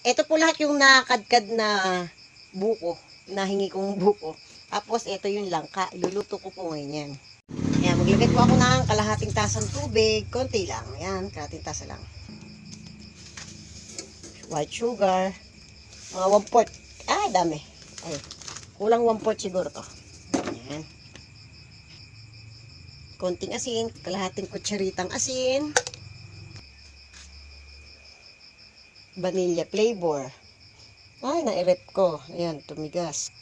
Ito po lahat yung nakadkad na buko, nahingi kong buko. Tapos ito yung langka, iluluto ko po ngayon yan. Ayan, maglagay po ako ng kalahating tasang tubig, konti lang. Ayan, kalahating tasa lang. White sugar, mga 1 fourth. Ah, dami. Ay, kulang 1 fourth siguro to. Ayan. Konting asin, kalahating kutsaritang asin. Vanilla flavor. Ay, na-rep ko. Ayan, tumigas.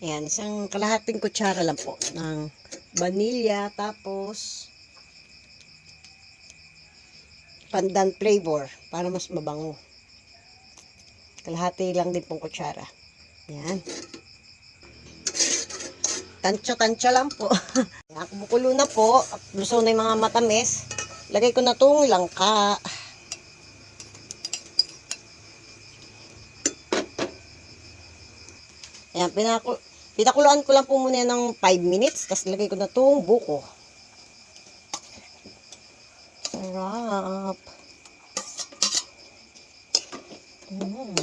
Ayan, isang kalahating kutsara lang po ng vanilla. Tapos, pandan flavor para mas mabango. Kalahati lang din pong kutsara. Ayan. Tansya-tansya lang po. Ayan, kumukulo na po. Lusaw na yung mga matamis. Lagay ko na itong langka. Ayan, pinaku pinakuluan ko lang po muna yan ng 5 minutes. Tapos lagay ko na itong buko. Sarap. Mm.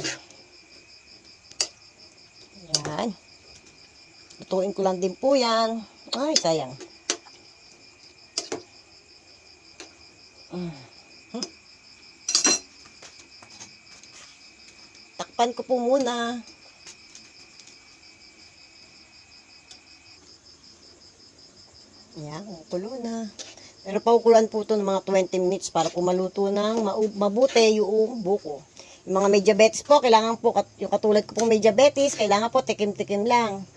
Yan. Lutuin ko lang din po yan. Ay, sayang. Mm. Hmm. Takpan ko po muna. Yan, kulo na. Pero paukulan po ito ng mga 20 minutes para po maluto ng mabuti yung buko. Yung mga may diabetes po, kailangan po, yung katulad ko pong may diabetes, kailangan po tikim-tikim lang.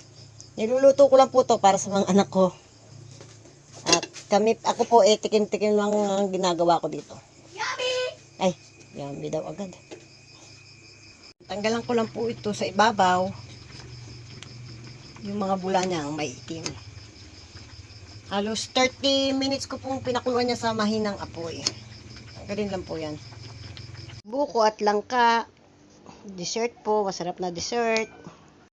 Niluluto ko lang po to para sa mga anak ko. At kami, ako po eh, tikim-tikim lang ang ginagawa ko dito. Ay, yummy daw agad. Tanggalan ko lang po ito sa ibabaw. Yung mga bula niya, ang maitim. Halos 30 minutes ko pong pinakuluan niya sa mahinang apoy. Ganun lang po yan. Buko at langka. Dessert po. Masarap na dessert.